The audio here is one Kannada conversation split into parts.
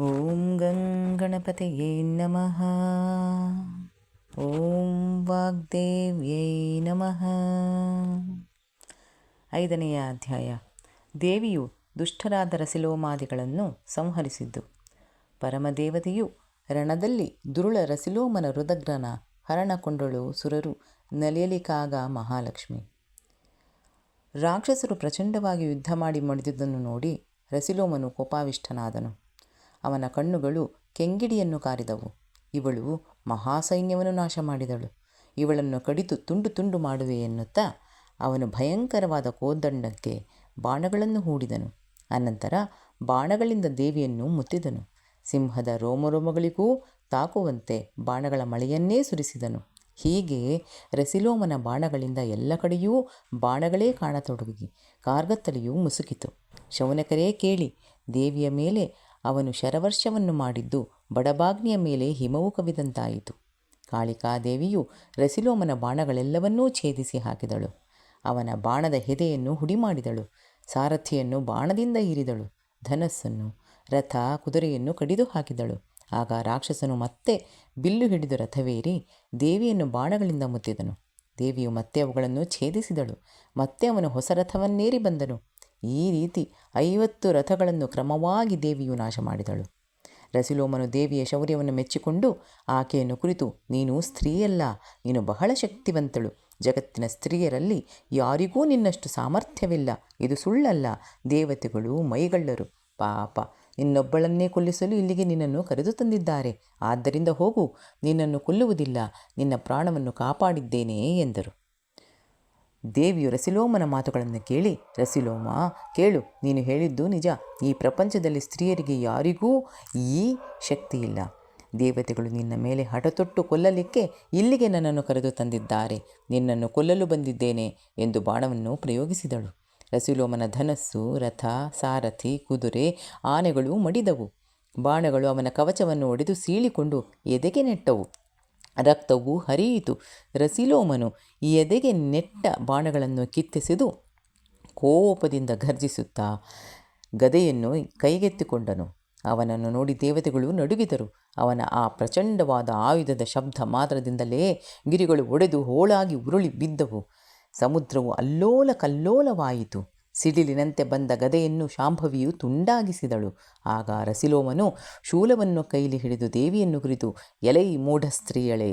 ಓಂ ಗಂ ಗಣಪತಿಯೇ ನಮಃ ಓಂ ವಾಗ್ದೇವ್ಯೈ ನಮಃ ಐದನೆಯ ಅಧ್ಯಾಯ. ದೇವಿಯು ದುಷ್ಟರಾದ ರಸಿಲೋಮಾದಿಗಳನ್ನು ಸಂಹರಿಸಿದ್ದು. ಪರಮದೇವತೆಯು ರಣದಲ್ಲಿ ದುರುಳ ರಸಿಲೋಮನ ರುದಗ್ರನ ಹರಣಕೊಂಡಳು ಸುರರು ನಲಿಯಲಿಕಾಗ ಮಹಾಲಕ್ಷ್ಮಿ. ರಾಕ್ಷಸರು ಪ್ರಚಂಡವಾಗಿ ಯುದ್ಧ ಮಾಡಿ ಮಡಿದುದನ್ನು ನೋಡಿ ರಸಿಲೋಮನು ಕೋಪಾವಿಷ್ಟನಾದನು. ಅವನ ಕಣ್ಣುಗಳು ಕೆಂಗಿಡಿಯನ್ನು ಕಾರಿದವು. ಇವಳು ಮಹಾಸೈನ್ಯವನ್ನು ನಾಶ ಮಾಡಿದಳು ಇವಳನ್ನು ಕಡಿತು ತುಂಡು ತುಂಡು ಮಾಡುವೆ ಎನ್ನುತ್ತಾ ಅವನು ಭಯಂಕರವಾದ ಕೋದಂಡಕ್ಕೆ ಬಾಣಗಳನ್ನು ಹೂಡಿದನು. ಅನಂತರ ಬಾಣಗಳಿಂದ ದೇವಿಯನ್ನು ಮುತ್ತಿದನು. ಸಿಂಹದ ರೋಮರೋಮಗಳಿಗೂ ತಾಕುವಂತೆ ಬಾಣಗಳ ಮಳೆಯನ್ನೇ ಸುರಿಸಿದನು. ಹೀಗೆ ರಸಿಲೋಮನ ಬಾಣಗಳಿಂದ ಎಲ್ಲ ಕಡೆಯೂ ಬಾಣಗಳೇ ಕಾಣತೊಡಗಿ, ಕಾರ್ಗತ್ತಲೆಯೂ ಮುಸುಕಿತು. ಶೌನಕರೇ ಕೇಳಿ, ದೇವಿಯ ಮೇಲೆ ಅವನು ಶರವರ್ಷವನ್ನು ಮಾಡಿದ್ದು ಬಡಬಾಗ್ನಿಯ ಮೇಲೆ ಹಿಮವು ಕವಿದಂತಾಯಿತು. ಕಾಳಿಕಾದೇವಿಯು ರಸಿಲೋಮನ ಬಾಣಗಳೆಲ್ಲವನ್ನೂ ಛೇದಿಸಿ ಹಾಕಿದಳು. ಅವನ ಬಾಣದ ಹೆದೆಯನ್ನು ಹುಡಿ ಮಾಡಿದಳು ಸಾರಥಿಯನ್ನು ಬಾಣದಿಂದ ಇರಿದಳು ಧನಸ್ಸನ್ನು, ರಥ, ಕುದುರೆಯನ್ನು ಕಡಿದು ಹಾಕಿದಳು. ಆಗ ರಾಕ್ಷಸನು ಮತ್ತೆ ಬಿಲ್ಲು ಹಿಡಿದು ರಥವೇರಿ ದೇವಿಯನ್ನು ಬಾಣಗಳಿಂದ ಮುತ್ತಿದನು. ದೇವಿಯು ಮತ್ತೆ ಅವುಗಳನ್ನು ಛೇದಿಸಿದಳು. ಮತ್ತೆ ಅವನು ಹೊಸ ರಥವನ್ನೇರಿ ಬಂದನು. ಈ ರೀತಿ ಐವತ್ತು ರಥಗಳನ್ನು ಕ್ರಮವಾಗಿ ದೇವಿಯು ನಾಶ ಮಾಡಿದಳು. ರಸಿಲೋಮನು ದೇವಿಯ ಶೌರ್ಯವನ್ನು ಮೆಚ್ಚಿಕೊಂಡು, ಆಕೆಯನ್ನು ಕುರಿತು ನೀನು ಸ್ತ್ರೀಯಲ್ಲ, ನೀನು ಬಹಳ ಶಕ್ತಿವಂತಳು. ಜಗತ್ತಿನ ಸ್ತ್ರೀಯರಲ್ಲಿ ಯಾರಿಗೂ ನಿನ್ನಷ್ಟು ಸಾಮರ್ಥ್ಯವಿಲ್ಲ. ಇದು ಸುಳ್ಳಲ್ಲ, ದೇವತೆಗಳು ಮೈಗಳ್ಳರು. ಪಾಪ, ನಿನ್ನೊಬ್ಬಳನ್ನೇ ಕೊಲ್ಲಿಸಲು ಇಲ್ಲಿಗೆ ನಿನ್ನನ್ನು ಕರೆದು ತಂದಿದ್ದಾರೆ. ಆದ್ದರಿಂದ ಹೋಗು, ನಿನ್ನನ್ನು ಕೊಲ್ಲುವುದಿಲ್ಲ. ನಿನ್ನ ಪ್ರಾಣವನ್ನು ಕಾಪಾಡಿದ್ದೇನೆ ಎಂದರು. ದೇವಿಯು ರಸಿಲೋಮನ ಮಾತುಗಳನ್ನು ಕೇಳಿ, ರಸಿಲೋಮ, ಕೇಳು, ನೀನು ಹೇಳಿದ್ದು ನಿಜ. ಈ ಪ್ರಪಂಚದಲ್ಲಿ ಸ್ತ್ರೀಯರಿಗೆ ಯಾರಿಗೂ ಈ ಶಕ್ತಿ ಇಲ್ಲ ದೇವತೆಗಳು ನಿನ್ನ ಮೇಲೆ ಹಠತೊಟ್ಟು ಕೊಲ್ಲಲಿಕ್ಕೆ ಇಲ್ಲಿಗೆ ನನ್ನನ್ನು ಕರೆದು ತಂದಿದ್ದಾರೆ. ನಿನ್ನನ್ನು ಕೊಲ್ಲಲು ಬಂದಿದ್ದೇನೆ ಎಂದು ಬಾಣವನ್ನು ಪ್ರಯೋಗಿಸಿದಳು. ರಸಿಲೋಮನ ಧನಸ್ಸು, ರಥ, ಸಾರಥಿ, ಕುದುರೆ, ಆನೆಗಳು ಮಡಿದವು. ಬಾಣಗಳು ಅವನ ಕವಚವನ್ನು ಒಡೆದು ಸೀಳಿಕೊಂಡು ಎದೆಗೆ ನೆಟ್ಟವು. ರಕ್ತವು ಹರಿಯಿತು. ರಸಿಲೋಮನು ಎದೆಗೆ ನೆಟ್ಟ ಬಾಣಗಳನ್ನು ಕಿತ್ತೆಸೆದು ಕೋಪದಿಂದ ಘರ್ಜಿಸುತ್ತಾ ಗದೆಯನ್ನು ಕೈಗೆತ್ತಿಕೊಂಡನು. ಅವನನ್ನು ನೋಡಿ ದೇವತೆಗಳು ನಡುಗಿದರು. ಅವನ ಆ ಪ್ರಚಂಡವಾದ ಆಯುಧದ ಶಬ್ದ ಮಾತ್ರದಿಂದಲೇ ಗಿರಿಗಳು ಒಡೆದು ಹೋಳಾಗಿ ಉರುಳಿ ಬಿದ್ದವು. ಸಮುದ್ರವು ಅಲ್ಲೋಲ ಕಲ್ಲೋಲವಾಯಿತು ಸಿಡಿಲಿನಂತೆ ಬಂದ ಗದೆಯನ್ನು ಶಾಂಭವಿಯು ತುಂಡಾಗಿಸಿದಳು. ಆಗ ರಸಿಲೋಮನು ಶೂಲವನ್ನು ಕೈಲಿ ಹಿಡಿದು ದೇವಿಯನ್ನು ಕುರಿತು, ಎಲೈ ಮೂಢ ಸ್ತ್ರೀಯಳೆ,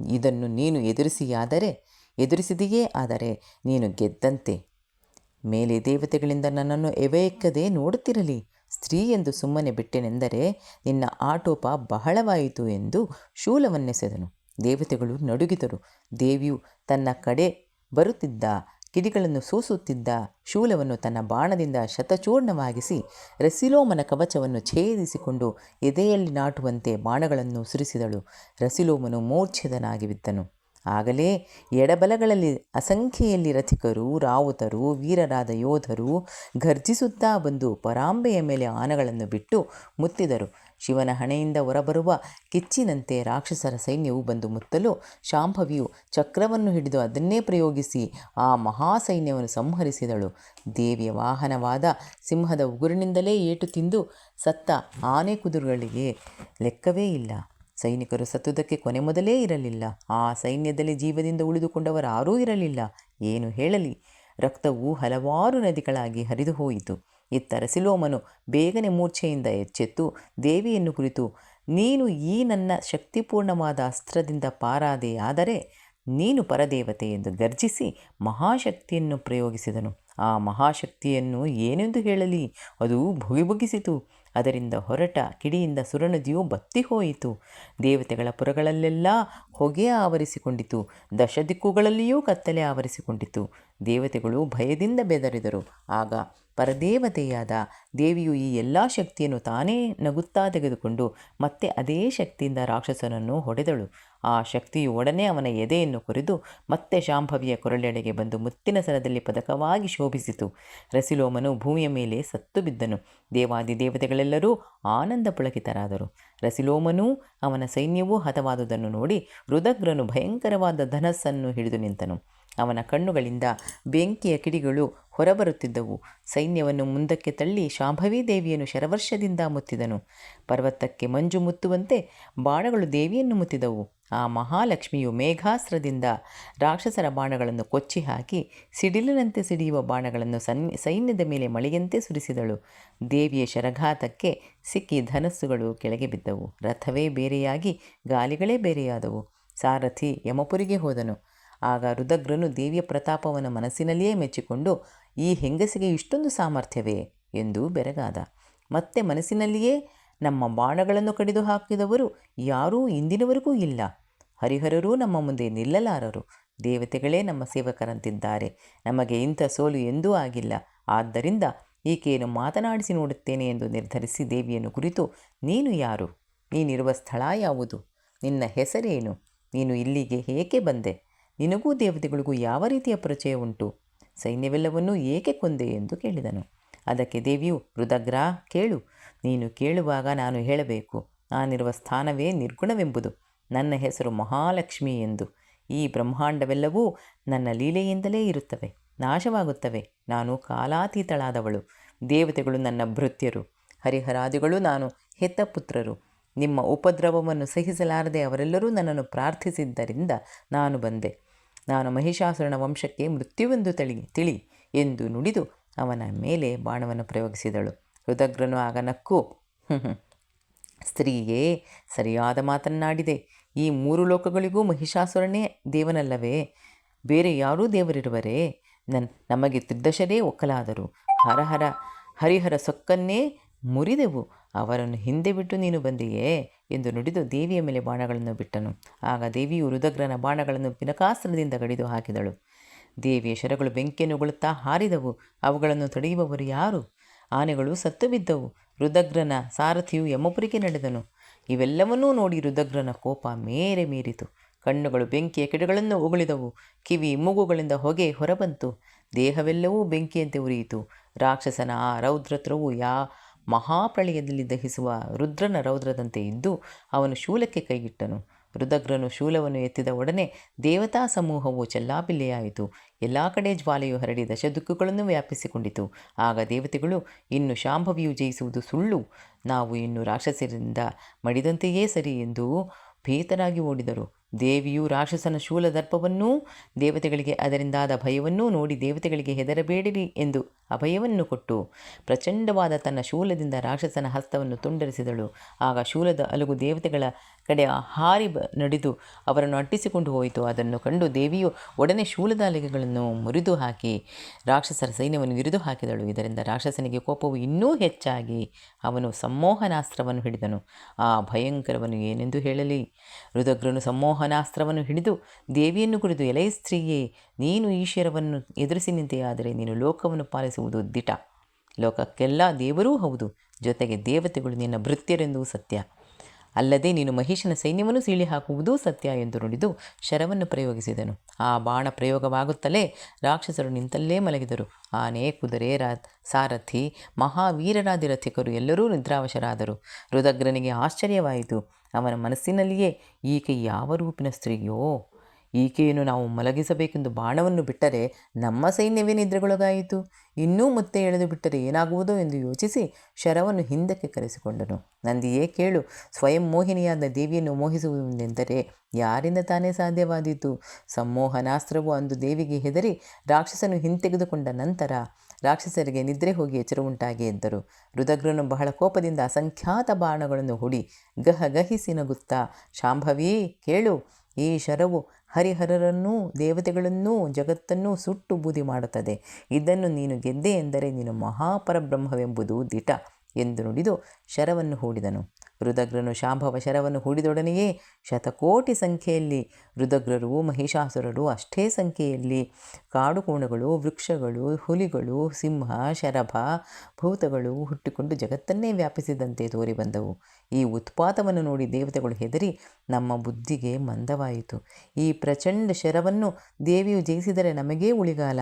ಇದನ್ನು ನೀನು ಎದುರಿಸಿಯಾದರೆ, ಎದುರಿಸಿದೆಯೇ ಆದರೆ ನೀನು ಗೆದ್ದಂತೆ. ಮೇಲೆ ದೇವತೆಗಳಿಂದ ನನ್ನನ್ನು ಎವೆಯಕ್ಕದೆ ನೋಡುತ್ತಿರಲಿ. ಸ್ತ್ರೀ ಎಂದು ಸುಮ್ಮನೆ ಬಿಟ್ಟೆನೆಂದರೆ ನಿನ್ನ ಆಟೋಪ ಬಹಳವಾಯಿತು ಎಂದು ಶೂಲವನ್ನೆಸೆದನು. ದೇವತೆಗಳು ನಡುಗಿದರು. ದೇವಿಯು ತನ್ನ ಕಡೆ ಬರುತ್ತಿದ್ದ ಕಿಡಿಗಳನ್ನು ಸೂಸುತ್ತಿದ್ದ ಶೂಲವನ್ನು ತನ್ನ ಬಾಣದಿಂದ ಶತಚೂರ್ಣವಾಗಿಸಿ ರಸಿಲೋಮನ ಕವಚವನ್ನು ಛೇದಿಸಿಕೊಂಡು ಎದೆಯಲ್ಲಿ ನಾಟುವಂತೆ ಬಾಣಗಳನ್ನು ಸುರಿಸಿದಳು. ರಸಿಲೋಮನು ಮೂರ್ಛಿತನಾಗಿ ಬಿದ್ದನು ಆಗಲೇ ಎಡಬಲಗಳಲ್ಲಿ ಅಸಂಖ್ಯೆಯಲ್ಲಿ ರಥಿಕರು, ರಾವುತರು, ವೀರರಾದ ಯೋಧರು ಘರ್ಜಿಸುತ್ತಾ ಬಂದು ಪರಾಂಬೆಯ ಮೇಲೆ ಆನೆಗಳನ್ನು ಬಿಟ್ಟು ಮುತ್ತಿದರು. ಶಿವನ ಹಣೆಯಿಂದ ಹೊರಬರುವ ಕಿಚ್ಚಿನಂತೆ ರಾಕ್ಷಸರ ಸೈನ್ಯವು ಬಂದು ಮುತ್ತಲು ಶಾಂಭವಿಯು ಚಕ್ರವನ್ನು ಹಿಡಿದು ಅದನ್ನೇ ಪ್ರಯೋಗಿಸಿ ಆ ಮಹಾಸೈನ್ಯವನ್ನು ಸಂಹರಿಸಿದಳು. ದೇವಿಯ ವಾಹನವಾದ ಸಿಂಹದ ಉಗುರಿನಿಂದಲೇ ಏಟು ತಿಂದು ಸತ್ತ ಆನೆ ಕುದುರುಗಳಿಗೆ ಲೆಕ್ಕವೇ ಇಲ್ಲ. ಸೈನಿಕರು ಸತ್ತುದಕ್ಕೆ ಕೊನೆ ಮೊದಲೇ ಇರಲಿಲ್ಲ. ಆ ಸೈನ್ಯದಲ್ಲಿ ಜೀವದಿಂದ ಉಳಿದುಕೊಂಡವರು ಆರೂ ಇರಲಿಲ್ಲ. ಏನು ಹೇಳಲಿ? ರಕ್ತವು ಹಲವಾರು ನದಿಗಳಾಗಿ ಹರಿದು ಹೋಯಿತು ಇತ್ತ ಬೇಗನೆ ಮೂರ್ಛೆಯಿಂದ ಎಚ್ಚೆತ್ತು, ದೇವಿಯನ್ನು ಕುರಿತು, ನೀನು ಈ ನನ್ನ ಶಕ್ತಿಪೂರ್ಣವಾದ ಅಸ್ತ್ರದಿಂದ ಪಾರಾದೆಯಾದರೆ ನೀನು ಪರದೇವತೆ ಎಂದು ಗರ್ಜಿಸಿ ಮಹಾಶಕ್ತಿಯನ್ನು ಪ್ರಯೋಗಿಸಿದನು. ಆ ಮಹಾಶಕ್ತಿಯನ್ನು ಏನೆಂದು ಹೇಳಲಿ? ಅದು ಭುಗಿಭುಗಿಸಿತು. ಅದರಿಂದ ಹೊರಟ ಕಿಡಿಯಿಂದ ಸುರನದಿಯು ಬತ್ತಿ ಹೋಯಿತು. ದೇವತೆಗಳ ಪುರಗಳಲ್ಲೆಲ್ಲ ಹೊಗೆ ಆವರಿಸಿಕೊಂಡಿತು. ದಶ ದಿಕ್ಕುಗಳಲ್ಲಿಯೂ ಕತ್ತಲೆ ಆವರಿಸಿಕೊಂಡಿತು. ದೇವತೆಗಳು ಭಯದಿಂದ ಬೆದರಿದರು. ಆಗ ಪರದೇವತೆಯಾದ ದೇವಿಯು ಈ ಎಲ್ಲ ಶಕ್ತಿಯನ್ನು ತಾನೇ ನಗುತ್ತಾ ತೆಗೆದುಕೊಂಡು ಮತ್ತೆ ಅದೇ ಶಕ್ತಿಯಿಂದ ರಾಕ್ಷಸನನ್ನು ಹೊಡೆದಳು. ಆ ಶಕ್ತಿಯು ಒಡನೆ ಅವನ ಎದೆಯನ್ನು ಕೊರೆದು ಮತ್ತೆ ಶಾಂಭವಿಯ ಕೊರಳೆಡೆಗೆ ಬಂದು ಮುತ್ತಿನ ಸರದಲ್ಲಿ ಪದಕವಾಗಿ ಶೋಭಿಸಿತು. ರಸಿಲೋಮನು ಭೂಮಿಯ ಮೇಲೆ ಸತ್ತು ಬಿದ್ದನು. ದೇವಾದಿ ದೇವತೆಗಳೆಲ್ಲರೂ ಆನಂದ ಪುಳಕಿತರಾದರು. ರಸಿಲೋಮನೂ ಅವನ ಸೈನ್ಯವೂ ಹತವಾದುದನ್ನು ನೋಡಿ ರುದಗ್ರನು ಭಯಂಕರವಾದ ಧನಸ್ಸನ್ನು ಹಿಡಿದು ನಿಂತನು. ಅವನ ಕಣ್ಣುಗಳಿಂದ ಬೆಂಕಿಯ ಕಿಡಿಗಳು ಹೊರಬರುತ್ತಿದ್ದವು. ಸೈನ್ಯವನ್ನು ಮುಂದಕ್ಕೆ ತಳ್ಳಿ ಶಾಂಭವಿ ದೇವಿಯನ್ನು ಶರವರ್ಷದಿಂದ ಮುತ್ತಿದನು. ಪರ್ವತಕ್ಕೆ ಮಂಜು ಮುತ್ತುವಂತೆ ಬಾಣಗಳು ದೇವಿಯನ್ನು ಮುತ್ತಿದವು. ಆ ಮಹಾಲಕ್ಷ್ಮಿಯು ಮೇಘಾಸ್ತ್ರದಿಂದ ರಾಕ್ಷಸರ ಬಾಣಗಳನ್ನು ಕೊಚ್ಚಿ ಹಾಕಿ ಸಿಡಿಲಿನಂತೆ ಸಿಡಿಯುವ ಬಾಣಗಳನ್ನು ಸನ್, ಸೈನ್ಯದ ಮೇಲೆ ಮಳೆಯಂತೆ ಸುರಿಸಿದಳು. ದೇವಿಯ ಶರಘಾತಕ್ಕೆ ಸಿಕ್ಕಿ ಧನಸ್ಸುಗಳು ಕೆಳಗೆ ಬಿದ್ದವು. ರಥವೇ ಬೇರೆಯಾಗಿ ಗಾಲಿಗಳೇ ಬೇರೆಯಾದವು. ಸಾರಥಿ ಯಮಪುರಿಗೆ ಹೋದನು. ಆಗ ರುದಗ್ರನು ದೇವಿಯ ಪ್ರತಾಪವನ್ನು ಮನಸ್ಸಿನಲ್ಲಿಯೇ ಮೆಚ್ಚಿಕೊಂಡು, ಈ ಹೆಂಗಸಿಗೆ ಇಷ್ಟೊಂದು ಸಾಮರ್ಥ್ಯವೇ? ಎಂದು ಬೆರಗಾದ. ಮತ್ತೆ ಮನಸ್ಸಿನಲ್ಲಿಯೇ ನಮ್ಮ ಬಾಣಗಳನ್ನು ಕಡಿದು ಹಾಕಿದವರು ಯಾರೂ ಇಂದಿನವರೆಗೂ ಇಲ್ಲ. ಹರಿಹರರೂ ನಮ್ಮ ಮುಂದೆ ನಿಲ್ಲಲಾರರು. ದೇವತೆಗಳೇ ನಮ್ಮ ಸೇವಕರಂತಿದ್ದಾರೆ. ನಮಗೆ ಇಂಥ ಸೋಲು ಎಂದೂ ಆಗಿಲ್ಲ. ಆದ್ದರಿಂದ ಈಕೆಯನ್ನು ಮಾತನಾಡಿಸಿ ನೋಡುತ್ತೇನೆ ಎಂದು ನಿರ್ಧರಿಸಿ ದೇವಿಯನ್ನು ಕುರಿತು, ನೀನು ಯಾರು? ನೀನಿರುವ ಸ್ಥಳ ಯಾವುದು? ನಿನ್ನ ಹೆಸರೇನು? ನೀನು ಇಲ್ಲಿಗೆ ಏಕೆ ಬಂದೆ? ನಿನಗೂ ದೇವತೆಗಳಿಗೂ ಯಾವ ರೀತಿಯ ಪರಿಚಯ ಉಂಟು? ಸೈನ್ಯವೆಲ್ಲವನ್ನೂ ಏಕೆ ಕೊಂದೆ ಎಂದು ಕೇಳಿದನು. ಅದಕ್ಕೆ ದೇವಿಯು ರುದಗ್ರ ಕೇಳು. ನೀನು ಕೇಳುವಾಗ ನಾನು ಹೇಳಬೇಕು. ನಾನಿರುವ ಸ್ಥಾನವೇ ನಿರ್ಗುಣವೆಂಬುದು. ನನ್ನ ಹೆಸರು ಮಹಾಲಕ್ಷ್ಮಿ ಎಂದು. ಈ ಬ್ರಹ್ಮಾಂಡವೆಲ್ಲವೂ ನನ್ನ ಲೀಲೆಯಿಂದಲೇ ಇರುತ್ತವೆ. ನಾಶವಾಗುತ್ತವೆ. ನಾನು ಕಾಲಾತೀತಳಾದವಳು. ದೇವತೆಗಳು ನನ್ನ ಭೃತ್ಯರು. ಹರಿಹರಾದಿಗಳು ನಾನು ಹೆತ್ತ ಪುತ್ರರು ನಿಮ್ಮ ಉಪದ್ರವವನ್ನು ಸಹಿಸಲಾರದೆ ಅವರೆಲ್ಲರೂ ನನ್ನನ್ನು ಪ್ರಾರ್ಥಿಸಿದ್ದರಿಂದ ನಾನು ಬಂದೆ. ನಾನು ಮಹಿಷಾಸುರನ ವಂಶಕ್ಕೆ ಮೃತ್ಯುವೆಂದು ತಳಿ, ತಿಳಿ ಎಂದು ನುಡಿದು ಅವನ ಮೇಲೆ ಬಾಣವನ್ನು ಪ್ರಯೋಗಿಸಿದಳು. ರುದಗ್ರನು ಆಗ ನಕ್ಕು, "ಹ್ಮ್ ಹ್ಮ್. ಸ್ತ್ರೀಯೇ, ಸರಿಯಾದ ಮಾತನ್ನಾಡಿದೆ. ಈ ಮೂರು ಲೋಕಗಳಿಗೂ ಮಹಿಷಾಸುರನೇ ದೇವನಲ್ಲವೇ? ಬೇರೆ ಯಾರೂ ದೇವರಿರುವರೇ? ನನ್, ನಮಗೆ ತ್ರಿದಶರೇ ಒಕ್ಕಲಾದರು. ಹರಹರ ಹರಿಹರ ಸೊಕ್ಕನ್ನೇ ಮುರಿದೆವು. ಅವರನ್ನು ಹಿಂದೆ ಬಿಟ್ಟು ನೀನು ಬಂದೆಯೇ ಎಂದು ನುಡಿದು ದೇವಿಯ ಮೇಲೆ ಬಾಣಗಳನ್ನು ಬಿಟ್ಟನು. ಆಗ ದೇವಿಯು ರುದಗ್ರನ ಬಾಣಗಳನ್ನು ಪಿನಕಾಸ್ತ್ರದಿಂದ ಗಡಿದು ಹಾಕಿದಳು. ದೇವಿಯ ಶರಗಳು ಬೆಂಕಿಯನ್ನು ಉಗುಳುತ್ತಾ ಹಾರಿದವು. ಅವುಗಳನ್ನು ತಡೆಯುವವರು ಯಾರು? ಆನೆಗಳು ಸತ್ತು ಬಿದ್ದವು. ರುದಗ್ರನ ಸಾರಥಿಯು ಯಮಪುರಿಗೆ ನಡೆದನು. ಇವೆಲ್ಲವನ್ನೂ ನೋಡಿ ರುದಗ್ರನ ಕೋಪ ಮೇರೆ ಮೀರಿತು. ಕಣ್ಣುಗಳು ಬೆಂಕಿಯ ಕಿಡಿಗಳನ್ನು ಉಗುಳಿದವು. ಕಿವಿ ಮೂಗುಗಳಿಂದ ಹೊಗೆ ಹೊರಬಂತು. ದೇಹವೆಲ್ಲವೂ ಬೆಂಕಿಯಂತೆ ಉರಿಯಿತು. ರಾಕ್ಷಸನ ಆ ರೌದ್ರತ್ರವು ಯಾ ಮಹಾಪ್ರಳಯದಲ್ಲಿ ದಹಿಸುವ ರುದ್ರನ ರೌದ್ರದಂತೆ ಇದ್ದು ಅವನು ಶೂಲಕ್ಕೆ ಕೈಗಿಟ್ಟನು ರುದಗ್ರನು ಶೂಲವನ್ನು ಎತ್ತಿದ ಒಡನೆ ದೇವತಾ ಸಮೂಹವು ಚೆಲ್ಲಾಪಿಲ್ಲೆಯಾಯಿತು. ಎಲ್ಲ ಕಡೆ ಜ್ವಾಲೆಯು ಹರಡಿ ದಶದುಃಖಗಳನ್ನು ವ್ಯಾಪಿಸಿಕೊಂಡಿತು. ಆಗ ದೇವತೆಗಳು, ಇನ್ನು ಶಾಂಭವಿಯು ಜಯಿಸುವುದು ಸುಳ್ಳು. ನಾವು ಇನ್ನು ರಾಕ್ಷಸರಿಂದ ಮಡಿದಂತೆಯೇ ಸರಿ ಎಂದು ಭೀತರಾಗಿ ಓಡಿದರು. ದೇವಿಯು ರಾಕ್ಷಸನ ಶೂಲದರ್ಪವನ್ನೂ ದೇವತೆಗಳಿಗೆ ಅದರಿಂದಾದ ಭಯವನ್ನೂ ನೋಡಿ ದೇವತೆಗಳಿಗೆ ಹೆದರಬೇಡಿರಿ ಎಂದು ಅಭಯವನ್ನು ಕೊಟ್ಟು ಪ್ರಚಂಡವಾದ ತನ್ನ ಶೂಲದಿಂದ ರಾಕ್ಷಸನ ಹಸ್ತವನ್ನು ತುಂಡರಿಸಿದಳು. ಆಗ ಶೂಲದ ಅಲುಗು ದೇವತೆಗಳ ಕಡೆ ಹಾರಿ ನಡೆದು ಅವರನ್ನು ಅಟ್ಟಿಸಿಕೊಂಡು ಹೋಯಿತು. ಅದನ್ನು ಕಂಡು ದೇವಿಯು ಒಡನೆ ಶೂಲದ ಅಲಿಗೆಗಳನ್ನು ಮುರಿದು ಹಾಕಿ ರಾಕ್ಷಸರ ಸೈನ್ಯವನ್ನು ಇರಿದು ಹಾಕಿದಳು. ಇದರಿಂದ ರಾಕ್ಷಸನಿಗೆ ಕೋಪವು ಇನ್ನೂ ಹೆಚ್ಚಾಗಿ ಅವನು ಸಮ್ಮೋಹನಾಸ್ತ್ರವನ್ನು ಹಿಡಿದನು. ಆ ಭಯಂಕರವನ್ನು ಏನೆಂದು ಹೇಳಲಿ? ರುದಗ್ರನು ಸಮ್ಮೋಹನಾಸ್ತ್ರವನ್ನು ಹಿಡಿದು ದೇವಿಯನ್ನು ಕುರಿತು ಎಲೆಯ ಸ್ತ್ರೀಯೇ, ನೀನು ಈಶ್ವರವನ್ನು ಎದುರಿಸಿ ನಿಂತೆಯಾದರೆ ನೀನು ಲೋಕವನ್ನು ಪಾಲಿಸುವುದು ದಿಟ. ಲೋಕಕ್ಕೆಲ್ಲ ದೇವರೂ ಹೌದು, ಜೊತೆಗೆ ದೇವತೆಗಳು ನಿನ್ನ ಭೃತ್ಯರೆಂದೂ ಸತ್ಯ. ಅಲ್ಲದೆ ನೀನು ಮಹಿಷನ ಸೈನ್ಯವನ್ನು ಸೀಳಿ ಹಾಕುವುದೂ ಸತ್ಯ ಎಂದು ನುಡಿದು ಶರವನ್ನು ಪ್ರಯೋಗಿಸಿದನು. ಆ ಬಾಣ ಪ್ರಯೋಗವಾಗುತ್ತಲೇ ರಾಕ್ಷಸರು ನಿಂತಲ್ಲೇ ಮಲಗಿದರು. ಆನೆ, ಕುದುರೆ ಸಾರಥಿ, ಮಹಾವೀರರಾದಿ ರಥಿಕರು ಎಲ್ಲರೂ ನಿದ್ರಾವಶರಾದರು. ರುದಗ್ರನಿಗೆ ಆಶ್ಚರ್ಯವಾಯಿತು. ಅವನ ಮನಸ್ಸಿನಲ್ಲಿಯೇ, ಈಕೆ ಯಾವ ರೂಪಿನ ಸ್ತ್ರೀಯೋ? ಈಕೆಯನ್ನು ನಾವು ಮಲಗಿಸಬೇಕೆಂದು ಬಾಣವನ್ನು ಬಿಟ್ಟರೆ ನಮ್ಮ ಸೈನ್ಯವೇ ನಿದ್ರೆಗೊಳಗಾಯಿತು. ಇನ್ನೂ ಮತ್ತೆ ಎಳೆದು ಬಿಟ್ಟರೆ ಏನಾಗುವುದೋ ಎಂದು ಯೋಚಿಸಿ ಶರವನ್ನು ಹಿಂದಕ್ಕೆ ಕರೆಸಿಕೊಂಡನು. ನಂದಿಯೇ ಕೇಳು, ಸ್ವಯಂ ಮೋಹಿನಿಯಾದ ದೇವಿಯನ್ನು ಮೋಹಿಸುವುದೆಂದರೆ ಯಾರಿಂದ ತಾನೇ ಸಾಧ್ಯವಾದೀತು? ಸಮ್ಮೋಹನಾಸ್ತ್ರವು ಅಂದು ದೇವಿಗೆ ಹೆದರಿ ರಾಕ್ಷಸನು ಹಿಂತೆಗೆದುಕೊಂಡ ನಂತರ ರಾಕ್ಷಸರಿಗೆ ನಿದ್ರೆ ಹೋಗಿ ಎಚ್ಚರವುಂಟಾಗಿ ಎದ್ದರು. ರುದಗ್ರನು ಬಹಳ ಕೋಪದಿಂದ ಅಸಂಖ್ಯಾತ ಬಾಣಗಳನ್ನು ಹುಡಿ ಗಹ ಗಹಿಸಿ ನಗುತ್ತಾ, ಶಾಂಭವಿಯೇ, ಕೇಳು ಈ ಶರವು ಹರಿಹರರನ್ನೂ ದೇವತೆಗಳನ್ನೂ ಜಗತ್ತನ್ನೂ ಸುಟ್ಟು ಬೂದಿ ಮಾಡುತ್ತದೆ. ಇದನ್ನು ನೀನು ಗೆದ್ದೆ ಎಂದರೆ ನೀನು ಮಹಾಪರಬ್ರಹ್ಮವೆಂಬುದು ದಿಟ ಎಂದು ನುಡಿದು ಶರವನ್ನು ಹೂಡಿದನು. ರುದಗ್ರನು ಶಾಂಭವ ಶರವನ್ನು ಹೂಡಿದೊಡನೆಯೇ ಶತಕೋಟಿ ಸಂಖ್ಯೆಯಲ್ಲಿ ರುದಗ್ರರು ಮಹಿಷಾಸುರರು ಅಷ್ಟೇ ಸಂಖ್ಯೆಯಲ್ಲಿ ಕಾಡುಕೋಣಗಳು, ವೃಕ್ಷಗಳು, ಹುಲಿಗಳು, ಸಿಂಹ, ಶರಭ, ಭೂತಗಳು ಹುಟ್ಟಿಕೊಂಡು ಜಗತ್ತನ್ನೇ ವ್ಯಾಪಿಸಿದಂತೆ ತೋರಿ ಬಂದವು ಈ ಉತ್ಪಾತವನ್ನು ನೋಡಿ ದೇವತೆಗಳು ಹೆದರಿ ನಮ್ಮ ಬುದ್ಧಿಗೆ ಮಂದವಾಯಿತು. ಈ ಪ್ರಚಂಡ ಶರವನ್ನು ದೇವಿಯು ಜಯಿಸಿದರೆ ನಮಗೇ ಉಳಿಗಾಲ.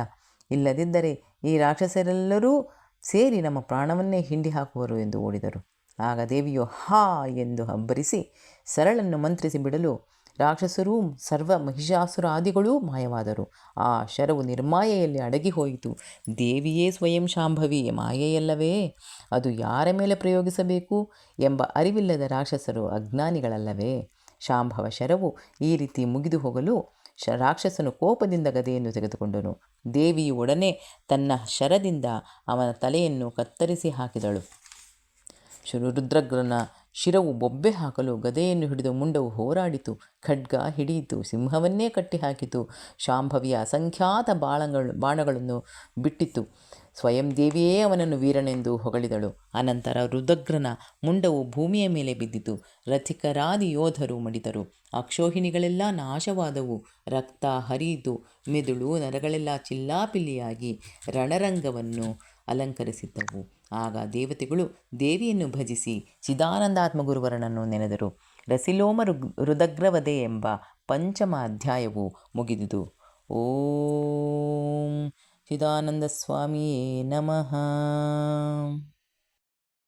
ಇಲ್ಲದಿದ್ದರೆ ಈ ರಾಕ್ಷಸರೆಲ್ಲರೂ ಸೇರಿ ನಮ್ಮ ಪ್ರಾಣವನ್ನೇ ಹಿಂಡಿ ಹಾಕುವರು ಎಂದು ಓಡಿದರು. ಆಗ ದೇವಿಯು ಹಾ ಎಂದು ಹಬ್ಬರಿಸಿ ಸರಳನ್ನು ಮಂತ್ರಿಸಿ ಬಿಡಲು ರಾಕ್ಷಸರೂ ಸರ್ವ ಮಹಿಷಾಸುರಾದಿಗಳೂ ಮಾಯವಾದರು. ಆ ಶರವು ನಿರ್ಮಾಯೆಯಲ್ಲಿ ಅಡಗಿ ಹೋಯಿತು ದೇವಿಯೇ ಸ್ವಯಂ ಶಾಂಭವಿ, ಮಾಯೆಯಲ್ಲವೇ? ಅದು ಯಾರ ಮೇಲೆ ಪ್ರಯೋಗಿಸಬೇಕು ಎಂಬ ಅರಿವಿಲ್ಲದ ರಾಕ್ಷಸರು ಅಜ್ಞಾನಿಗಳಲ್ಲವೇ? ಶಾಂಭವ ಶರವು ಈ ರೀತಿ ಮುಗಿದು ಹೋಗಲು ಶ ರಾಕ್ಷಸನು ಕೋಪದಿಂದ ಗದೆಯನ್ನು ತೆಗೆದುಕೊಂಡನು. ದೇವಿಯು ಒಡನೆ ತನ್ನ ಶರದಿಂದ ಅವನ ತಲೆಯನ್ನು ಕತ್ತರಿಸಿ ಹಾಕಿದಳು. ಶುರು ರುದ್ರಗ್ರನ ಶಿರವು ಬೊಬ್ಬೆ ಹಾಕಲು ಗದೆಯನ್ನು ಹಿಡಿದು ಮುಂಡವು ಹೋರಾಡಿತು. ಖಡ್ಗ ಹಿಡಿಯಿತು, ಸಿಂಹವನ್ನೇ ಕಟ್ಟಿಹಾಕಿತು. ಶಾಂಭವಿಯ ಅಸಂಖ್ಯಾತ ಬಾಳಗಳು, ಬಾಣಗಳನ್ನು ಬಿಟ್ಟಿತು. ಸ್ವಯಂ ದೇವಿಯೇ ಅವನನ್ನು ವೀರನೆಂದು ಹೊಗಳಿದಳು. ಅನಂತರ ರುದಗ್ರನ ಮುಂಡವು ಭೂಮಿಯ ಮೇಲೆ ಬಿದ್ದಿತು. ರಥಿಕರಾದಿ ಯೋಧರು ಮಡಿದರು. ಅಕ್ಷೋಹಿಣಿಗಳೆಲ್ಲ ನಾಶವಾದವು. ರಕ್ತ ಹರಿಯಿತು. ಮೆದುಳು ನರಗಳೆಲ್ಲ ಚಿಲ್ಲಾಪಿಲ್ಲಿಯಾಗಿ ರಣರಂಗವನ್ನು ಅಲಂಕರಿಸಿದ್ದವು. ಆಗ ದೇವತೆಗಳು ದೇವಿಯನ್ನು ಭಜಿಸಿ ಚಿದಾನಂದಾತ್ಮ ಗುರುವರನನ್ನು ನೆನೆದರು. ರಸಿಲೋಮ ರುಗ್ ರುದಗ್ರವಧೆ ಎಂಬ ಪಂಚಮ ಅಧ್ಯಾಯವು ಮುಗಿದುದು. ಓಂ ಚಿದಾನಂದ ಸ್ವಾಮಿಯೇ ನಮಃ.